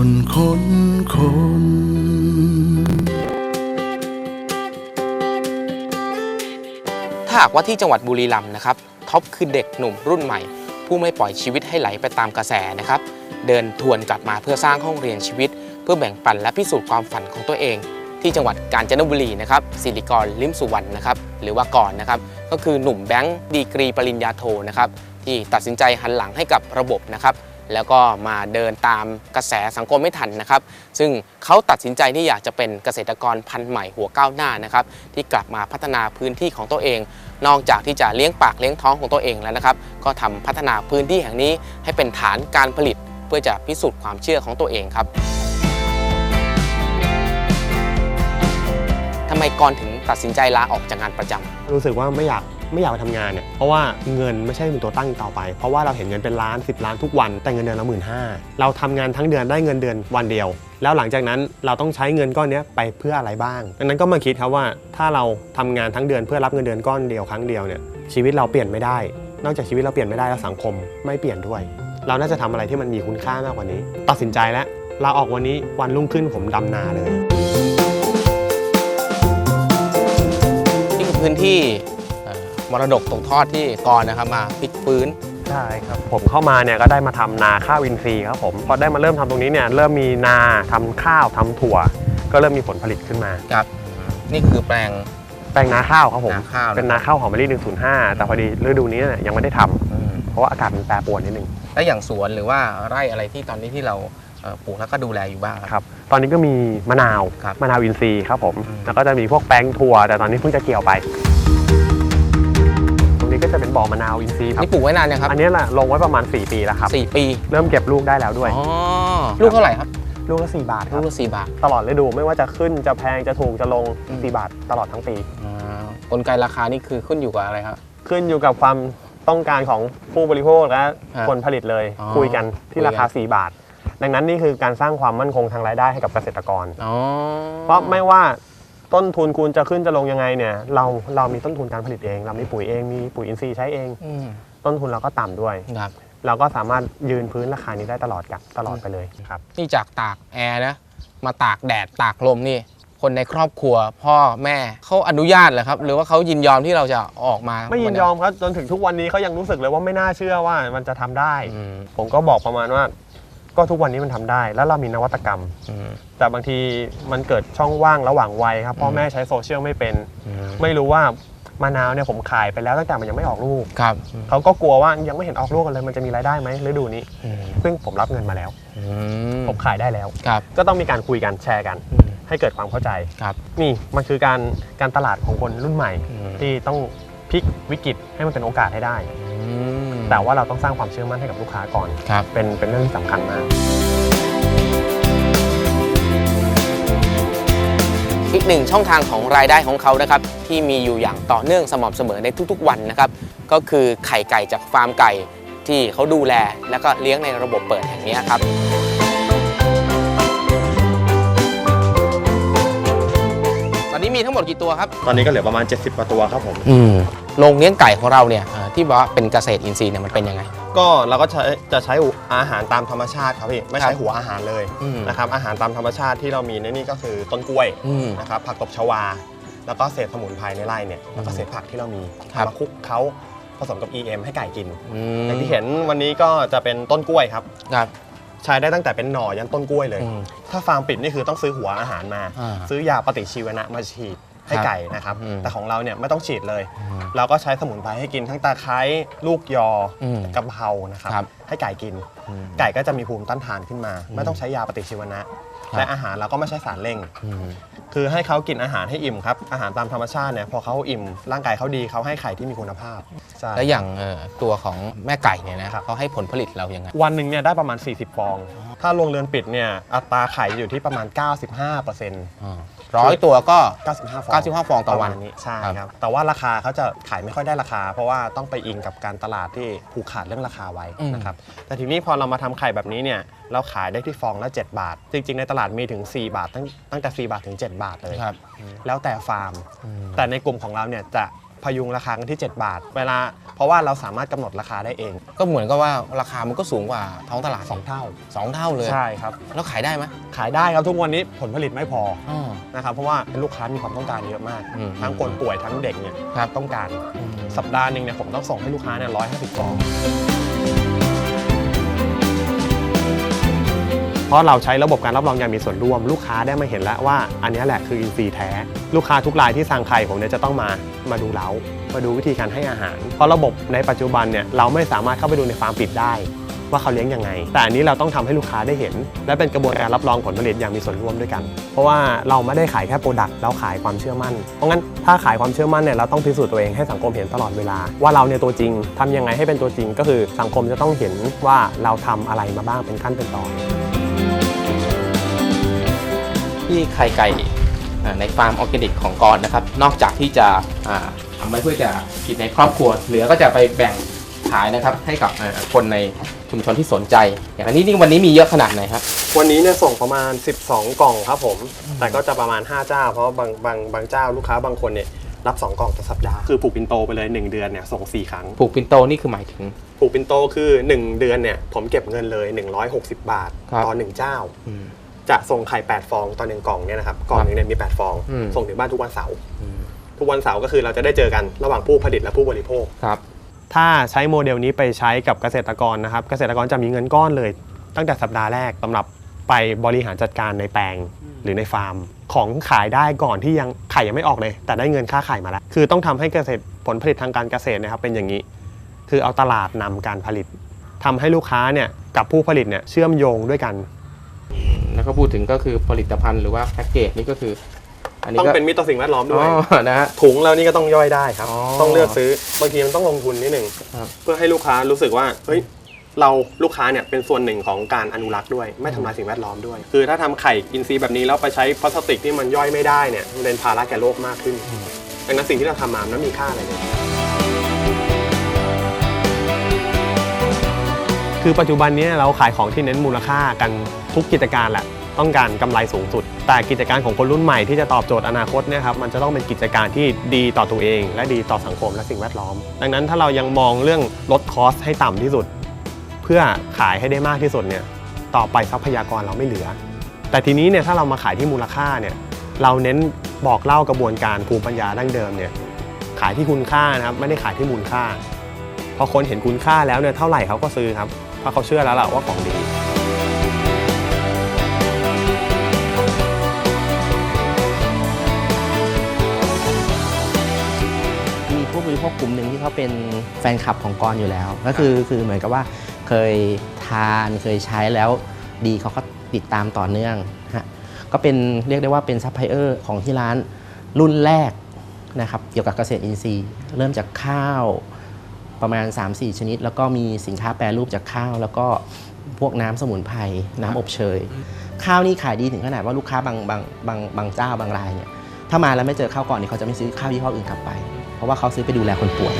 คนคนคนถ้าหากว่าที่จังหวัดบุรีรัมย์นะครับท็อปคือเด็กหนุ่มรุ่นใหม่ ผู้ไม่ปล่อยชีวิตให้ไหลไปตามกระแสนะครับ เดินทวนกลับมาเพื่อสร้างห้องเรียนชีวิต เพื่อแบ่งปันและพิสูจน์ความฝันของตัวเอง ที่จังหวัดกาญจนบุรีนะครับสิริกรลิมสุวรรณนะครับหรือว่าก่อนนะครับ ก็คือหนุ่มแบงค์ดีกรีปริญญาโทนะครับที่ตัดสินใจหันหลังให้กับระบบนะครับ แล้วก็มาเดินตามกระแสสังคมไม่ทันนะครับ ซึ่งเขาตัดสินใจที่อยากจะเป็นเกษตรกรพันธุ์ใหม่หัวก้าวหน้านะครับที่กลับมาพัฒนาพื้นที่ของตัวเอง นอกจากที่จะเลี้ยงปากเลี้ยงท้องของตัวเองแล้วนะครับ ก็ทำพัฒนาพื้นที่แห่งนี้ให้เป็นฐานการผลิต เพื่อจะพิสูจน์ความเชื่อของตัวเองครับทำไมกรถึงตัดสินใจลาออกจากงานประจำรู้สึกว่าไม่อยาก ไม่อยากไปทำงานเนี่ยเพราะว่าเงินไม่ใช่เป็นตัวตั้งต่อไป เพราะว่าเราเห็นเงินเป็นล้าน 10 ล้านทุกวันแต่เงินเดือนละหมื่นห้าเราทำงานทั้งเดือนได้เงินเดือนวันเดียว แล้วหลังจากนั้นเราต้องใช้เงินก้อนนี้ไปเพื่ออะไรบ้างดังนั้นก็มาคิดครับว่าถ้าเราทำงานทั้งเดือนเพื่อรับเงินเดือนก้อนเดียวครั้งเดียวเนี่ยชีวิตเราเปลี่ยนไม่ได้ นอกจากชีวิตเราเปลี่ยนไม่ได้แล้วสังคมไม่เปลี่ยนด้วย เราน่าจะทำอะไรที่มันมีคุณค่ามากกว่านี้ ตัดสินใจแล้วลาออกวันนี้วันรุ่งขึ้นผมดำนาเลย นี่คือพื้นที่ มรดกตกทอดที่กรนะครับมาพลิกฟื้น ใช่ครับผมเข้ามาเนี่ยก็ได้มาทำนาข้าวอินทรีย์ครับผมพอได้มาเริ่มทำตรงนี้เนี่ยเริ่มมีนาทำข้าวทำถั่ว ก็เริ่มมีผลผลิตขึ้นมาครับนี่คือแปลงแปลงนาข้าวครับผม นาข้าวเป็นนาข้าวหอมมะลิ105 แต่พอดีฤดูนี้เนี่ยยังไม่ได้ทำอืมเพราะว่าอากาศมันแปรปรวนนิดนึง แล้วอย่างสวนหรือว่าไร่อะไรที่ตอนนี้ที่เราเอ่อปลูกแล้วก็ดูแลอยู่บ้างครับ ครับ ตอนนี้ก็มีมะนาว ครับมะนาวอินทรีย์ครับผม อืม แล้วก็จะมีพวกแป้งถั่ว แต่ตอนนี้เพิ่งจะเกี่ยวไปตรงนี้ก็จะ เป็นบ่อมะนาวอินทรีย์ครับนี่ปลูกไว้นานยังครับอันนี้แหละลงไว้ประมาณ 4 ปีแล้วครับสี่ปีเริ่มเก็บลูกได้แล้วด้วย อ๋อลูกเท่าไหร่ครับลูกละ4บาทคลูรับกละสี่บาท ตลอดฤดูไม่ว่าจะขึ้นจะแพงจะถูกจะลงอืม 4บาทตลอดทั้งปี อ่ากลไกราคานี่คือขึ้นอยู่กับอะไรครับ ขึ้นอยู่กับความต้องการของผู้บริโภคและฮะคนผลิตเลย อ๋อคุยกันที่ราคา คุยกัน 4 บาท ดังนั้นนี่คือการสร้างความมั่นคงทางรายได้ให้กับเกษตรกร อ๋อเพราะไม่ว่า ต้นทุนคุณจะขึ้นจะลงยังไงเนี่ย เราเรามีต้นทุนการผลิตเอง เรามีปุ๋ยเองมีปุ๋ยอินทรีย์ใช้เอง อืมต้นทุนเราก็ต่ำด้วย ครับเราก็สามารถยืนพื้นราคานี้ได้ตลอดกับตลอดไปเลยครับ นี่จากตากแอร์นะ มาตากแดดตากลมนี่ คนในครอบครัวพ่อแม่เขาอนุญาตเหรอครับ หรือว่าเขายินยอมที่เราจะออกมาไม่ยินยอมครับจนถึงทุกวันนี้เขายังรู้สึกเลยว่าไม่น่าเชื่อว่ามันจะทำได้ อืม ผมก็บอกประมาณว่า ก็ทุกวันนี้มันทำได้ แล้วเรามีนวัตกรรม อืมแต่บางทีมันเกิดช่องว่างระหว่างวัยครับพ่ออืมแม่ใช้โซเชียลไม่เป็น อืมไม่รู้ว่ามะนาวเนี่ยผมขายไปแล้วตั้งแต่มันยังไม่ออกลูกครับเขาก็กลัวว่ายังไม่เห็นออกลูกกันเลยมันจะมีรายได้ไหมฤดูนี้ อืมซึ่งผมรับเงินมาแล้ว อืมผมขายได้แล้ว ครับก็ต้องมีการคุยกันแชร์กัน อืมให้เกิดความเข้าใจ ครับ นี่มันคือการการตลาดของคนรุ่นใหม่ อืม ที่ต้องพลิกวิกฤตให้มันเป็นโอกาสให้ได้ อืม แต่ว่าเราต้องสร้างความเชื่อมั่นให้กับลูกค้าก่อนครับ เป็นเป็นเรื่องที่สำคัญมาก อีกหนึ่งช่องทางของรายได้ของเขานะครับที่มีอยู่อย่างต่อเนื่องสม่ำเสมอในทุกๆวันนะครับก็คือไข่ไก่จากฟาร์มไก่ที่เขาดูแล แล้วก็เลี้ยงในระบบเปิดแห่งนี้ครับ อนนี้มีทั้งหมดกี่ตัวครับ ตอนนี้ก็เหลือประมาณ 70กว่าตัวครับผม อืมโรงเลี้ยงไก่ของเราเนี่ยเอ่อที่บอกว่าเป็นเกษตรอินทรีย์เนี่ยมันเป็นยังไง ก็เราก็ใช้จะใช้อาหารตามธรรมชาติครับพี่ไม่ครัใช้บหัวอาหารเลยอืม นะครับอาหารตามธรรมชาติที่เรามีในนี่ก็คือต้นกล้วยอืม นะครับผักตบชวา แล้วก็เศษสมุนไพรในไร่เนี่ยแล้วก็เศษผักที่เรามีครับ เอามาคลุกเขาผสมกับ EM ให้ไก่กิน อือมย่างที่เห็นวันนี้ก็จะเป็นต้นกล้วยครับ ครับ ใช้ได้ตั้งแต่เป็นหน่อยันต้นกล้วยเลยอืมถ้าฟาร์มปิดนี่คือต้องซื้อหัวอาหารมา อ่าซื้อยาปฏิชีวนะมาฉีดให้ครับไก่นะครับ อืมแต่ของเราเนี่ยไม่ต้องฉีดเลยอืมเราก็ใช้สมุนไพรให้กินทั้งตะไคร้ลูกยออมกะเพรานะครับ ครับให้ไก่กินอืมไก่ก็จะมีภูมิต้านทานขึ้นมาอืมไม่ต้องใช้ยาปฏิชีวนะครับ และอาหารเราก็ไม่ใช่สารเร่งอืมคือให้เขากินอาหารให้อิ่มครับ อาหารตามธรรมชาติเนี่ยพอเขาอิ่ม ร่างกายเขาดีเขาให้ไข่ที่มีคุณภาพใช่แล้วอย่างเอ่อตัวของแม่ไก่เนี่ยนะครับเขาให้ผลผลิตเรายังไง วันหนึ่งเนี่ยได้ประมาณ 40 ฟอง ถ้าโรงเรือนปิดเนี่ยอัตราไข่อยู่ที่ประมาณ 95% ร้อยตัวก็ 95 ฟอง95ฟองต่อวันประมาณนี้ใช่ครับครับแต่ว่าราคาเขาจะขายไม่ค่อยได้ราคา เพราะว่าต้องไปอิงกับการตลาดที่ผูกขาดเรื่องราคาไว้นะครับแต่ทีนี้พอเรามาทำไข่แบบนี้เนี่ยเราขายได้ที่ฟองละ7บาท จริง ๆ ในตลาดมีถึง 4 บาทตั้งตั้งแต่4บาทถึง 7 บาทเลย ครับ แล้วแต่ฟาร์มอืมแต่ในกลุ่มของเราเนี่ยจะพยุงราคากันที่ 7 บาท เวลา เพราะว่าเราสามารถกำหนดราคาได้เอง ก็เหมือนกับว่าราคามันก็สูงกว่าท้องตลาด2เท่าสองเท่าเลย ใช่ครับ แล้วขายได้ไหมขายได้ครับทุกวันนี้ผลผลิตไม่พออ๋อ นะครับเพราะว่าลูกค้ามีความต้องการเยอะมาก อืมทั้งคนป่วยทั้งเด็กเนี่ยครับ ต้องการอืมสัปดาห์หนึ่งเนี่ยผมต้องส่งให้ลูกค้าเนี่ยร้อยห้าสิบกล่อง เพราะเราใช้ระบบการรับรองอย่างมีส่วนร่วม ลูกค้าได้มาเห็นแล้วว่า อันนี้แหละคืออินทรีย์แท้ ลูกค้าทุกรายที่สั่งไข่ผมเนี่ยจะต้องมามาดูเล้ามาดูวิธีการให้อาหาร เพราะระบบในปัจจุบันเนี่ยเราไม่สามารถเข้าไปดูในฟาร์มปิดได้ว่าเขาเลี้ยงยังไง แต่อันนี้เราต้องทำให้ลูกค้าได้เห็น และเป็นกระบวนการรับรองผลผลิตอย่างมีส่วนร่วมด้วยกัน เพราะว่าเราไม่ได้ขายแค่โปรดักต์เราขายความเชื่อมั่น เพราะงั้นถ้าขายความเชื่อมั่นเนี่ยเราต้องพิสูจน์ตัวเองให้สังคมเห็นตลอดเวลา ว่าเราเนี่ยตัวจริงทำยังไงให้เป็นตัวจริง ก็คือสังคมจะต้องเห็นว่าเราทำอะไรมาบ้างเป็นขั้นเป็นตอน ที่ไข่ไก่ในฟาร์มออร์แกนิกของกรนะครับ นอกจากที่จะทำไว้เพื่อจะกินในครอบครัว เหลือก็จะไปแบ่งขายนะครับ ให้กับคนในชุมชนที่สนใจ อย่างอันนี้นี่วันนี้มีเยอะขนาดไหนครับ วันนี้เนี่ยส่งประมาณ 12 กล่องครับผม แต่ก็จะประมาณ 5 เจ้า เพราะบางบางบางเจ้าลูกค้าบางคนเนี่ยรับ 2 กล่องต่อสัปดาห์ คือผูกปินโตไปเลย 1 เดือนเนี่ยส่ง 4 ครั้ง ผูกปินโตนี่คือหมายถึง ผูกปินโตคือ 1 เดือนเนี่ยผมเก็บเงินเลย 160 บาทครับต่อ1เจ้า จะส่งไข่8ฟองต่อหนึ่งกล่องเนี่ยนะครับกล่องหนึงเนี่ยมี8ฟอง อืม ส่งถึงบ้านทุกวันเสาร์อืมทุกวันเสาร์ก็คือเราจะได้เจอกันระหว่างผู้ผลิตและผู้บริโภค ครับ ถ้าใช้โมเดลนี้ไปใช้กับเกษตรกรนะครับ เกษตรกรจะมีเงินก้อนเลย ตั้งแต่สัปดาห์แรกสำหรับไปบริหารจัดการในแปลงหรือในฟาร์ม ของขายได้ก่อนที่ยังไข่ยังไม่ออกเลย แต่ได้เงินค่าไข่มาแล้ว คือต้องทำให้เกษตรผลผลิตทางการเกษตรนะครับเป็นอย่างนี้ คือเอาตลาดนำการผลิตทำให้ลูกค้าเนี่ยกับผู้ผลิตเนี่ยเชื่อมโยงด้วยกันแล้ว ก็พูดถึงก็คือผลิตภัณฑ์หรือว่าแพ็กเกจนี่ก็คือ อันนี้ต้องก็เป็นมิตรต่อสิ่งแวดล้อมอ๋ด้วย อนะฮะ ถุงเรานี่ก็ต้องย่อยได้ครับ อ๋อต้องเลือกซื้อบางทีมันต้องลงทุนนิดหนึ่งครับ เพื่อให้ลูกค้ารู้สึกว่าเฮ้ยเราลูกค้าเนี่ยเป็นส่วนหนึ่งของการอนุรักษ์ด้วย ไม่ทำลายสิ่งแวดล้อมด้วย คือถ้าทำไข่อินทรีย์แบบนี้แล้วไปใช้พลาสติกที่มันย่อยไม่ได้เนี่ยมันเป็นภาระแก่โลกมากขึ้นดังนั้นสิ่งที่เราทำมามันไม่มีค่าอะไรเลยคือปัจจุบันนี้เราขายของที่เน้นมูลค่ากันทุกกิจการแหละ ต้องการกำไรสูงสุด แต่กิจการของคนรุ่นใหม่ที่จะตอบโจทย์อนาคตเนี่ยครับมันจะต้องเป็นกิจการที่ดีต่อตัวเอง และดีต่อสังคมและสิ่งแวดล้อม ดังนั้นถ้าเรายังมองเรื่องลดคอสให้ต่ำที่สุด เพื่อขายให้ได้มากที่สุดเนี่ยต่อไปทรัพยากรเราไม่เหลือ แต่ทีนี้เนี่ยถ้าเรามาขายที่มูลค่าเนี่ยเราเน้นบอกเล่ากระบวนการภูมิปัญญาดั้งเดิมเนี่ยขายที่คุณค่านะครับไม่ได้ขายที่มูลค่า พอคนเห็นคุณค่าแล้วเนี่ยเท่าไหร่เขาก็ซื้อครับเพราะเขาเชื่อแล้วล่ะว่าของดี ที่เขาเป็นแฟนคลับของกรอยู่แล้ว ก็คือคือเหมือนกับว่าเคยทานเคยใช้แล้วดีเขาก็ติดตามต่อเนื่องฮะก็เป็นเรียกได้ว่าเป็นซัพพลายเออร์ของที่ร้านรุ่นแรกนะครับเกี่ยวกับเกษตรอินทรีย์ เริ่มจากข้าวประมาณ 3-4 ชนิด แล้วก็มีสินค้าแปรรูปจากข้าว แล้วก็พวกน้ำสมุนไพรน้ำอบเชย ข้าวนี่ขายดีถึงขนาดว่าลูกค้าบางบางบางบางเจ้าบางรายเนี่ยถ้ามาแล้วไม่เจอข้าวก่อนนี่เขาจะไม่ซื้อข้าวยี่ห้ออื่นกลับไป เพราะว่าเขาซื้อไปดูแลคนป่วย